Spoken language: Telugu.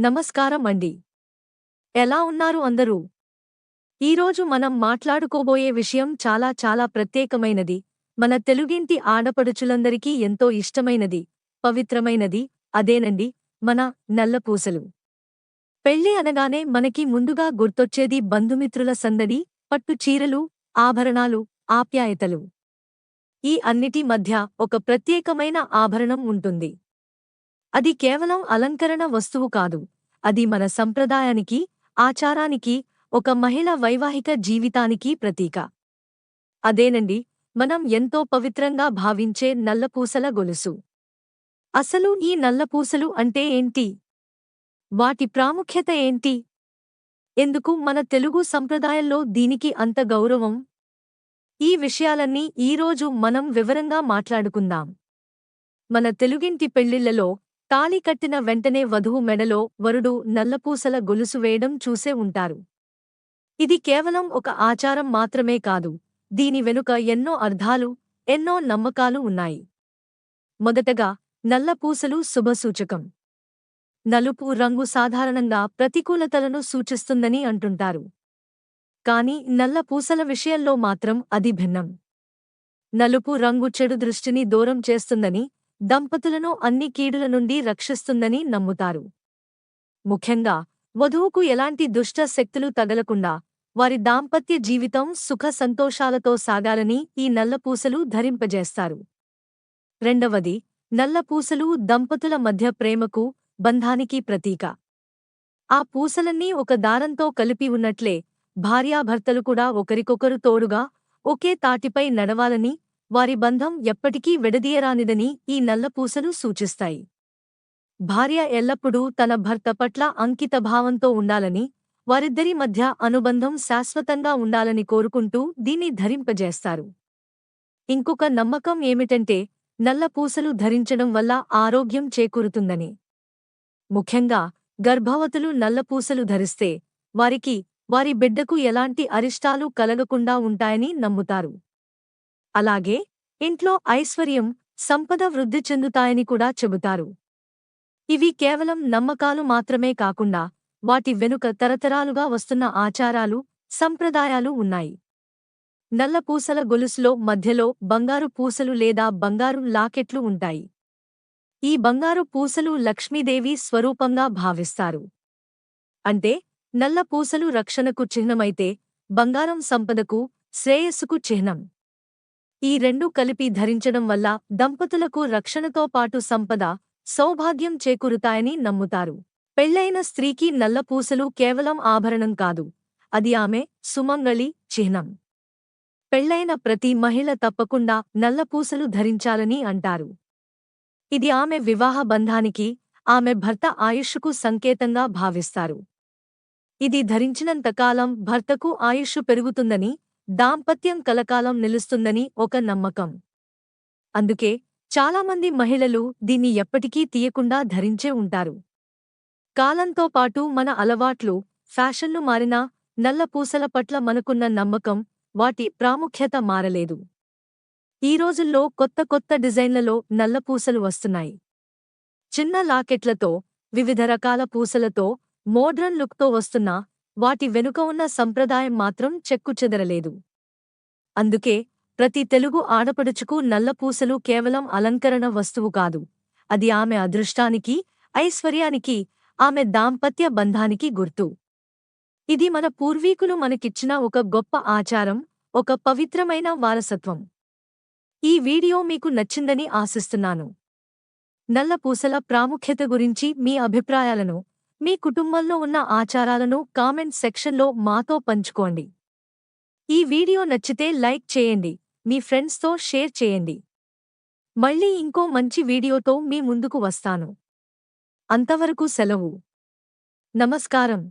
నమస్కారం అండి. ఎలా ఉన్నారు అందరూ? ఈరోజు మనం మాట్లాడుకోబోయే విషయం చాలా చాలా ప్రత్యేకమైనది. మన తెలుగింటి ఆడపడుచులందరికీ ఎంతో ఇష్టమైనది పవిత్రమైనది అదేనండి మన నల్లపూసలు. పెళ్ళి అనగానే మనకి ముందుగా గుర్తొచ్చేది బంధుమిత్రుల సందడి పట్టు చీరలు ఆభరణాలు ఆప్యాయతలు. ఈ అన్నిటి మధ్య ఒక ప్రత్యేకమైన ఆభరణం ఉంటుంది. అది కేవలం అలంకరణ వస్తువు కాదు. అది మన సంప్రదాయానికి ఆచారానికి ఒక మహిళ వైవాహిక జీవితానికి ప్రతీక. అదేనండి మనం ఎంతో పవిత్రంగా భావించే నల్లపూసల గొలుసు. అసలు ఈ నల్లపూసలు అంటే ఏంటి? వాటి ప్రాముఖ్యత ఏంటి? ఎందుకు మన తెలుగు సంప్రదాయంలో దీనికి అంత గౌరవం? ఈ విషయాలన్నీ ఈరోజు మనం వివరంగా మాట్లాడుకుందాం. మన తెలుగింటి పెళ్ళిళ్ళలో తాళి కట్టిన వెంటనే వధువు మెడలో వరుడు నల్లపూసల గొలుసు వేయడం చూసే ఉంటారు. ఇది కేవలం ఒక ఆచారం మాత్రమే కాదు దీని వెనుక ఎన్నో అర్థాలు ఎన్నో నమ్మకాలు ఉన్నాయి. మొదటగా నల్లపూసలు శుభసూచకం. నలుపు రంగు సాధారణంగా ప్రతికూలతలను సూచిస్తుందని అంటుంటారు. కాని నల్లపూసల విషయంలో మాత్రం అది భిన్నం. నలుపు రంగు చెడు దృష్టిని దూరం చేస్తుందని దంపతులను అన్ని కీడుల నుండి రక్షిస్తుందని నమ్ముతారు. ముఖ్యంగా వధువుకు ఎలాంటి దుష్ట శక్తులు తగలకుండా వారి దాంపత్య జీవితం సుఖ సంతోషాలతో సాగాలని ఈ నల్లపూసలు ధరింపజేస్తారు. రెండవది నల్లపూసలు దంపతుల మధ్య ప్రేమకు బంధానికి ప్రతీక. ఆ పూసలన్నీ ఒక దారంతో కలిపి ఉన్నట్లే భార్యాభర్తలు కూడా ఒకరికొకరు తోడుగా ఒకే తాటిపై నడవాలని వారి బంధం ఎప్పటికీ విడదీయరానిదని ఈ నల్లపూసలు సూచిస్తాయి. భార్య ఎల్లప్పుడూ తన భర్త పట్ల అంకితభావంతో ఉండాలని వారిద్దరి మధ్య అనుబంధం శాశ్వతంగా ఉండాలని కోరుకుంటూ దీన్ని ధరింపజేస్తారు. ఇంకొక నమ్మకం ఏమిటంటే నల్లపూసలు ధరించడం వల్ల ఆరోగ్యం చేకూరుతుందని. ముఖ్యంగా గర్భవతులు నల్లపూసలు ధరిస్తే వారికి వారి బిడ్డకు ఎలాంటి అరిష్టాలు కలగకుండా ఉంటాయని నమ్ముతారు. అలాగే ఇంట్లో ఐశ్వర్యం సంపద వృద్ధి చెందుతాయని కూడా చెబుతారు. ఇవి కేవలం నమ్మకాలు మాత్రమే కాకుండా వాటి వెనుక తరతరాలుగా వస్తున్న ఆచారాలు సంప్రదాయాలు ఉన్నాయి. నల్ల పూసల గొలుసులో మధ్యలో బంగారు పూసలు లేదా బంగారు లాకెట్లు ఉంటాయి. ఈ బంగారు పూసలు లక్ష్మీదేవి స్వరూపంగా భావిస్తారు. అంటే నల్ల పూసలు రక్షణకు చిహ్నమైతే బంగారం సంపదకు శ్రేయస్సుకు చిహ్నం. ఈ రెండు కలిపి ధరించడం వల్ల దంపతులకు రక్షణతో పాటు సంపద సౌభాగ్యం చేకూరుతాయని నమ్ముతారు. పెళ్ళైన స్త్రీకి నల్లపూసలు కేవలం ఆభరణం కాదు. అది ఆమె సుమంగళి చిహ్నం. పెళ్ళైన ప్రతి మహిళ తప్పకుండా నల్లపూసలు ధరించాలని అంటారు. ఇది ఆమె వివాహ బంధానికి ఆమె భర్త ఆయుష్కు సంకేతంగా భావిస్తారు. ఇది ధరించినంతకాలం భర్తకు ఆయుష్ పెరుగుతుందని దాంపత్యం కలకాలం నిలుస్తుందని ఒక నమ్మకం. అందుకే చాలామంది మహిళలు దీన్ని ఎప్పటికీ తీయకుండా ధరించే ఉంటారు. కాలంతో పాటు మన అలవాట్లు ఫ్యాషన్లు మారినా నల్లపూసల పట్ల మనకున్న నమ్మకం వాటి ప్రాముఖ్యత మారలేదు. ఈ రోజుల్లో కొత్త కొత్త డిజైన్లలో నల్లపూసలు వస్తున్నాయి. చిన్న లాకెట్లతో వివిధ రకాల పూసలతో మోడ్రన్ లుక్తో వస్తున్నా వాటి వెనుక ఉన్న సంప్రదాయం మాత్రం చెక్కుచెదరలేదు అందుకే ప్రతి తెలుగు ఆడపడుచుకు నల్లపూసలు కేవలం అలంకరణ వస్తువు కాదు. అది ఆమె అదృష్టానికి ఐశ్వర్యానికి ఆమె దాంపత్య బంధానికి గుర్తు. ఇది మన పూర్వీకులు మనకిచ్చిన ఒక గొప్ప ఆచారం ఒక పవిత్రమైన వారసత్వం. ఈ వీడియో మీకు నచ్చిందని ఆశిస్తున్నాను. నల్లపూసల ప్రాముఖ్యత గురించి మీ అభిప్రాయాలను మీ కుటుంబంలో ఉన్న ఆచారాలను కామెంట్ సెక్షన్లో మాతో పంచుకోండి. ఈ వీడియో నచ్చితే లైక్ చేయండి మీ ఫ్రెండ్స్తో షేర్ చేయండి. మళ్ళీ ఇంకో మంచి వీడియోతో మీ ముందుకు వస్తాను. అంతవరకు సెలవు. నమస్కారం.